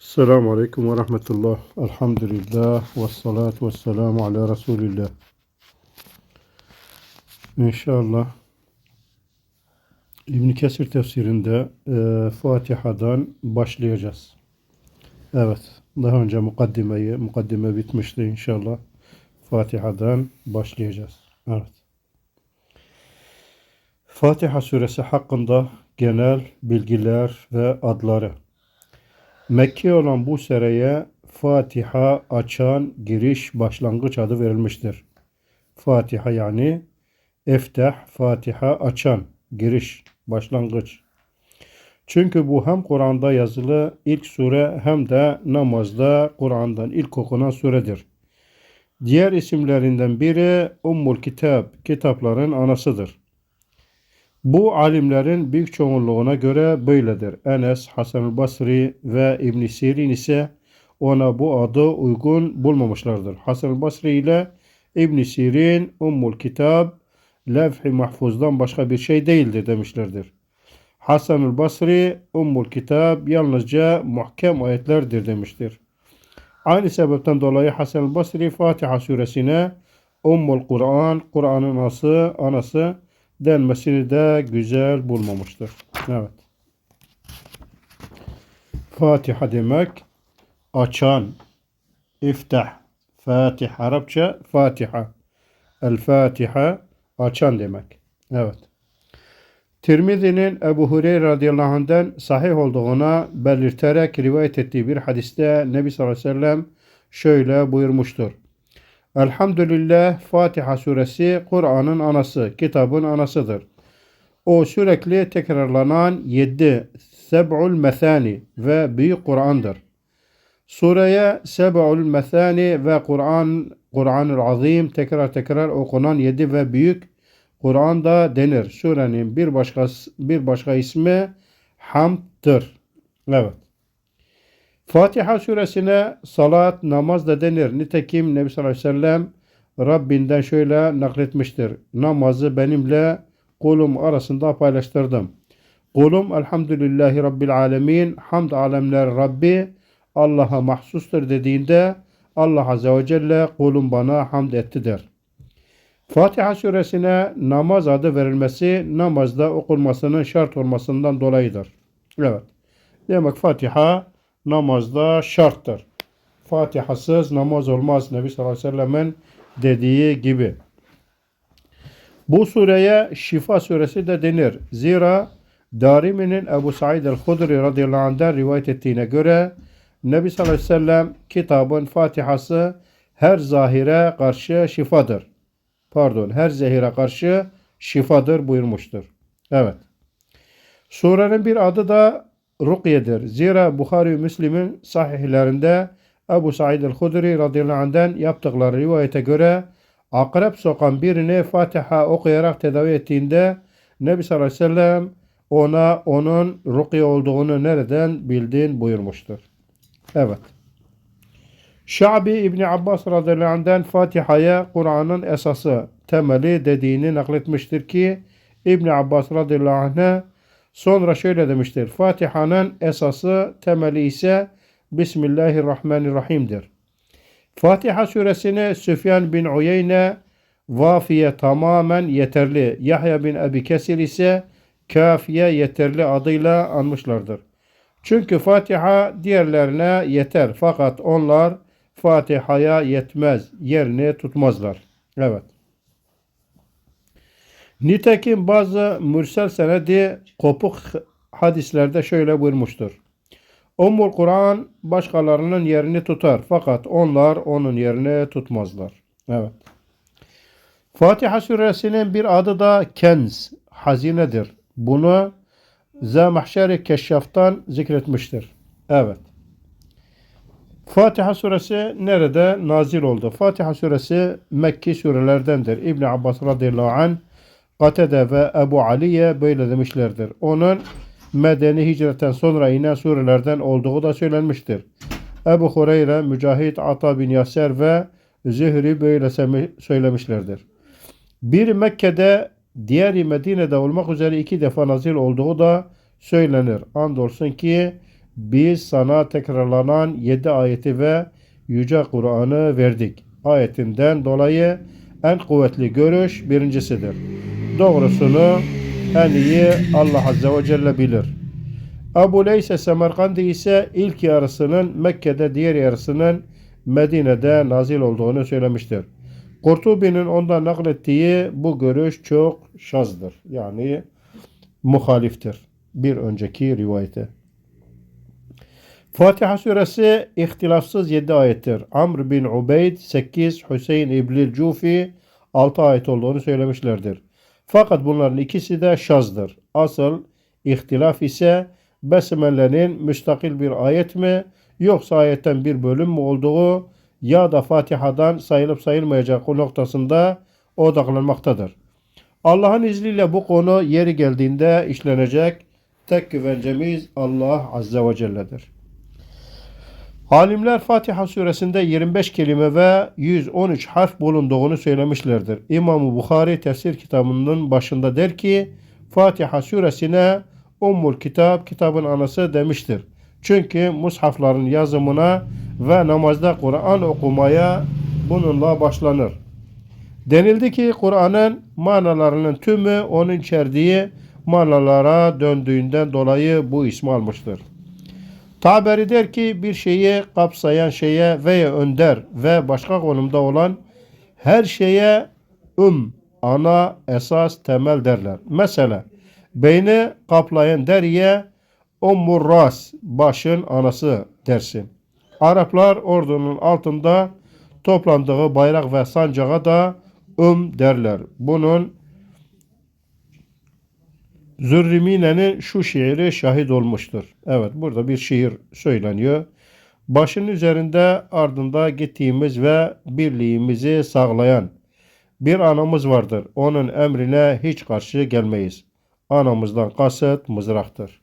Selamun Aleyküm ve Rahmetullah. Elhamdülillah. Ve salatu ve selamu ala Resulillah. İnşallah İbn Kesir tefsirinde e, Fatiha'dan başlayacağız. Evet. Daha önce mukaddimeyi, mukaddime bitmişti inşallah. Fatiha'dan başlayacağız. Evet. Fatiha suresi hakkında genel bilgiler ve adları. Mekki olan bu sereye Fatiha açan giriş başlangıç adı verilmiştir. Fatiha yani eftah Fatiha açan giriş başlangıç. Çünkü bu hem Kur'an'da yazılı ilk sure hem de namazda Kur'an'dan ilk okunan suredir. Diğer isimlerinden biri Ummul Kitab, kitapların anasıdır. Bu alimlerin büyük çoğunluğuna göre böyledir. Enes, Hasan Basri ve İbn Sirin ise ona bu adı uygun bulmamışlardır. Hasan Basri ile İbn Sirin Ummul Kitab levh-i mahfuzdan başka bir şey değildir demişlerdir. Hasan Basri Ummul Kitab yalnızca muhkem ayetlerdir demiştir. Aynı sebepten dolayı Hasan Basri Fatiha suresine Ummul Kur'an, Kur'an'ın anası, anası denmesini de güzel bulmamıştır. Evet. Fatiha demek açan, iftah, Fatih Arapça Fatiha. El Fatiha açan demek. Evet. Tirmizi'nin Ebu Hureyre radıyallahu anh'den sahih olduğuna belirterek rivayet ettiği bir hadiste Nebi sallallahu aleyhi ve sellem şöyle buyurmuştur. Elhamdülillah Fatiha suresi Kur'an'ın anası, kitabın anasıdır. O sürekli tekrarlanan yedi Seb'ul Methani ve Büyük Kur'an'dır. Sureye Seb'ul Methani ve Kur'an Kur'an-ı Azim tekrar tekrar okunan yedi ve büyük Kur'an'da denir. Surenin bir başka bir başka ismi Hamd'dır. Evet. Fatiha suresine salat, namaz da denir. Nitekim Nebi sallallahu aleyhi ve sellem Rabbinden şöyle nakletmiştir. Namazı benimle kulum arasında paylaştırdım. Kulum elhamdülillahi rabbil alemin, hamd alemler Rabbi Allah'a mahsustur dediğinde Allah azze ve celle kulum bana hamd etti der. Fatiha suresine namaz adı verilmesi namazda okunmasının şart olmasından dolayıdır. Evet. Demek Fatiha namazda şarttır. Fatihasız namaz olmaz Nebi sallallahu aleyhi ve sellemin dediği gibi. Bu sureye Şifa suresi de denir. Zira Darimi'nin Ebu Said el-Hudri radıyallahu anh'den rivayet ettiğine göre Nebi sallallahu aleyhi ve sellem kitabın Fatihası her zahire karşı şifadır. Pardon, her zehire karşı şifadır buyurmuştur. Evet. Surenin bir adı da Rukiye'dir. Zira Bukhari Müslim'in sahihlerinde Ebu Said el-Hudri radıyallahu anh'den yaptıkları rivayete göre akrep sokan birini Fatiha okuyarak tedavi ettiğinde Nebi sallallahu aleyhi ve sellem ona onun rukiye olduğunu nereden bildin buyurmuştur. Evet. Şabi İbni Abbas radıyallahu anh'den Fatiha'ya Kur'an'ın esası, temeli dediğini nakletmiştir ki İbni Abbas radıyallahu anh'a Sonra şöyle demiştir. Fatiha'nın esası, temeli ise Bismillahirrahmanirrahim'dir. Fatiha suresini Süfyan bin Uyeyne vafiye tamamen yeterli. Yahya bin Ebi Kesir ise kafiye yeterli adıyla anmışlardır. Çünkü Fatiha diğerlerine yeter fakat onlar Fatiha'ya yetmez, yerini tutmazlar. Evet. Nitekim bazı mürsel senedi kopuk hadislerde şöyle buyurmuştur. Ummul Kur'an başkalarının yerini tutar fakat onlar onun yerini tutmazlar. Evet. Fatiha suresinin bir adı da Kenz, hazinedir. Bunu Zemahşeri Keşşaf'tan zikretmiştir. Evet. Fatiha suresi nerede nazil oldu? Fatiha suresi Mekki surelerdendir. İbn Abbas radıyallahu anh Katede ve Ebu Aliye böyle demişlerdir. Onun Medeni hicretten sonra inen surelerden olduğu da söylenmiştir. Ebu Hureyre, Mücahit, Ata bin Yaser ve Zühri böyle söylemişlerdir. Bir Mekke'de, diğeri Medine'de olmak üzere iki defa nazil olduğu da söylenir. Andolsun ki biz sana tekrarlanan 7 ayeti ve Yüce Kur'an'ı verdik. Ayetinden dolayı en kuvvetli görüş birincisidir. Doğrusunu en iyi Allah Azze ve Celle bilir. Ebu Leyse Semerkandi ise ilk yarısının Mekke'de diğer yarısının Medine'de nazil olduğunu söylemiştir. Kurtubi'nin ondan naklettiği bu görüş çok şazdır. Yani muhaliftir. Bir önceki rivayete. Fatiha suresi ihtilafsız 7 ayettir. Amr bin Ubeyd 8, Hüseyin İbnül Cufi 6 ayet olduğunu söylemişlerdir. Fakat bunların ikisi de şazdır. Asıl ihtilaf ise Besmele'nin müstakil bir ayet mi yoksa ayetten bir bölüm mü olduğu ya da Fatiha'dan sayılıp sayılmayacak o noktasında odaklanmaktadır. Allah'ın izniyle bu konu yeri geldiğinde işlenecek. Tek güvencemiz Allah Azze ve Celle'dir. Alimler Fatiha suresinde 25 kelime ve 113 harf bulunduğunu söylemişlerdir. İmam-ı Bukhari tefsir kitabının başında der ki Fatiha suresine Ummul Kitap, kitabın anası demiştir. Çünkü mushafların yazımına ve namazda Kur'an okumaya bununla başlanır. Denildi ki Kur'an'ın manalarının tümü onun içerdiği manalara döndüğünden dolayı bu ismi almıştır. Taberi der ki bir şeyi kapsayan şeye veya önder ve başka konumda olan her şeye üm, ana, esas, temel derler. Mesela beyni kaplayan deriye ummur ras, başın anası dersin. Araplar ordunun altında toplandığı bayrak ve sancağa da üm derler. Bunun Zürrimine'nin şu şiiri şahit olmuştur. Evet burada bir şiir söyleniyor. Başın üzerinde ardında gittiğimiz ve birliğimizi sağlayan bir anamız vardır. Onun emrine hiç karşı gelmeyiz. Anamızdan kasıt mızraktır.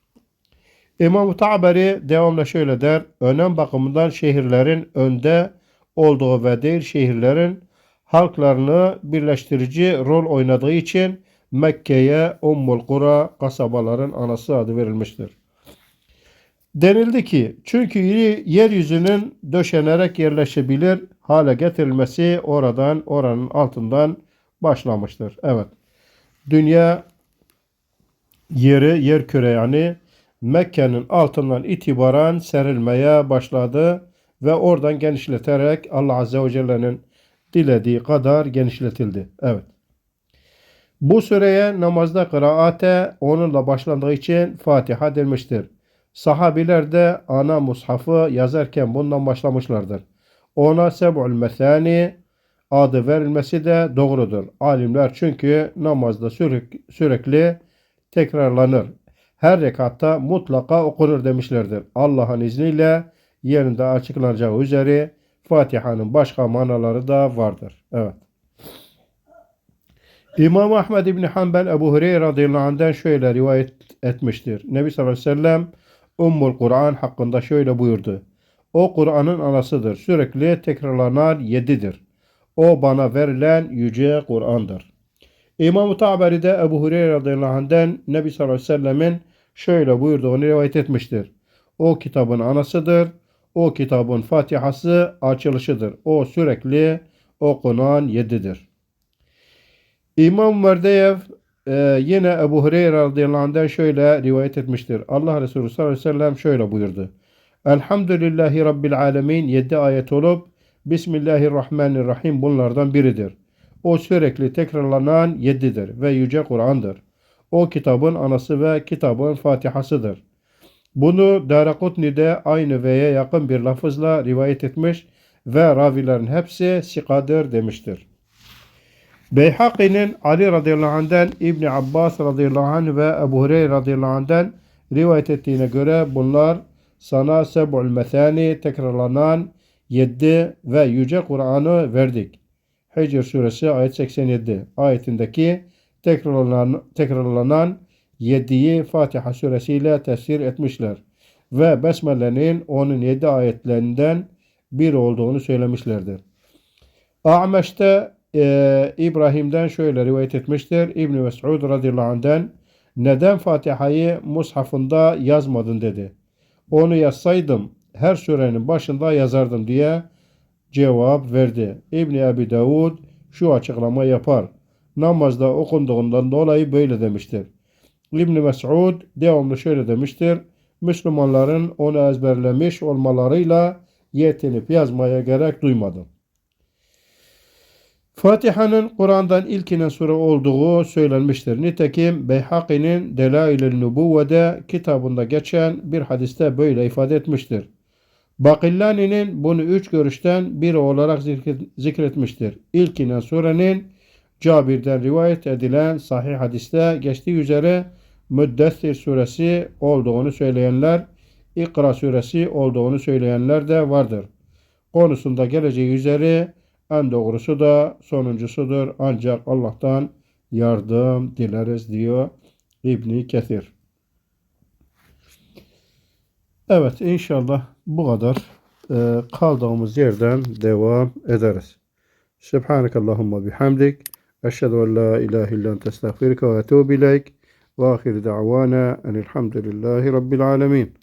İmam-ı Taberi devamla şöyle der. Önem bakımından şehirlerin önde olduğu ve değil şehirlerin halklarını birleştirici rol oynadığı için Mekke'ye Ummul Kura kasabaların anası adı verilmiştir. Denildi ki çünkü yeryüzünün döşenerek yerleşebilir hale getirilmesi oradan oranın altından başlamıştır. Evet. Dünya yeri yer küre yani Mekke'nin altından itibaren serilmeye başladı ve oradan genişleterek Allah Azze ve Celle'nin dilediği kadar genişletildi. Evet. Bu sureye namazda kıraate onunla başlandığı için Fatiha denmiştir. Sahabiler de ana mushafı yazarken bundan başlamışlardır. Ona seb'ül mesani adı verilmesi de doğrudur. Alimler çünkü namazda sürekli, sürekli tekrarlanır. Her rekatta mutlaka okunur demişlerdir. Allah'ın izniyle yerinde açıklanacağı üzere Fatiha'nın başka manaları da vardır. Evet. İmam Ahmed İbni Hanbel Ebu Hureyre radıyallahu anh'den şöyle rivayet etmiştir. Nebi sallallahu aleyhi ve sellem Ummul Kur'an hakkında şöyle buyurdu. O Kur'an'ın anasıdır. Sürekli tekrarlanan yedidir. O bana verilen yüce Kur'an'dır. İmam-ı Taberi'de Ebu Hureyre radıyallahu anh'den Nebi sallallahu aleyhi ve sellemin şöyle buyurduğunu rivayet etmiştir. O kitabın anasıdır. O kitabın Fatihası açılışıdır. O sürekli okunan yedidir. İmam Merdeyev e, yine Ebu Hureyre radıyallahu anh'den şöyle rivayet etmiştir. Allah Resulü sallallahu aleyhi ve sellem şöyle buyurdu. Elhamdülillahi Rabbil alemin 7 ayet olup Bismillahirrahmanirrahim bunlardan biridir. O sürekli tekrarlanan yedidir ve Yüce Kur'an'dır. O kitabın anası ve kitabın Fatihasıdır. Bunu Darakutni'de aynı veya yakın bir lafızla rivayet etmiş ve ravilerin hepsi sikadır demiştir. Beyhaki'nin Ali radıyallahu anh'den İbni Abbas radıyallahu anh ve Ebu Hureyre radıyallahu anh'den rivayet ettiğine göre bunlar sana seb'ul methani tekrarlanan yedi ve yüce Kur'an'ı verdik. Hicr suresi ayet 87 ayetindeki tekrarlanan, tekrarlanan yediyi Fatiha suresiyle tefsir etmişler. Ve Besmele'nin onun yedi ayetlerinden bir olduğunu söylemişlerdir. A'meş'te e, İbrahim'den şöyle rivayet etmiştir. İbn Mes'ud radıyallahu anh'den neden Fatiha'yı mushafında yazmadın dedi. Onu yazsaydım her surenin başında yazardım diye cevap verdi. İbni Ebi Davud şu açıklama yapar. Namazda okunduğundan dolayı böyle demiştir. İbni Mes'ud devamlı şöyle demiştir. Müslümanların onu ezberlemiş olmalarıyla yetinip yazmaya gerek duymadım. Fatiha'nın Kur'an'dan ilkinin sure olduğu söylenmiştir. Nitekim Beyhaki'nin Delail-i Nubuvve'de kitabında geçen bir hadiste böyle ifade etmiştir. Bakillani'nin bunu üç görüşten biri olarak zikret- zikretmiştir. İlkinin surenin Cabir'den rivayet edilen sahih hadiste geçtiği üzere Müddessir suresi olduğunu söyleyenler, İkra suresi olduğunu söyleyenler de vardır. Konusunda geleceği üzere en doğrusu da sonuncusudur. Ancak Allah'tan yardım dileriz diyor İbni Kethir. Evet inşallah bu kadar Ee, kaldığımız yerden devam ederiz. Subhanakallahumma bihamdik. Eşhedü en la ilahe illa ente estağfiruke ve etûbü ileyk. Ve ahir da'vana enilhamdülillahi rabbil alemin.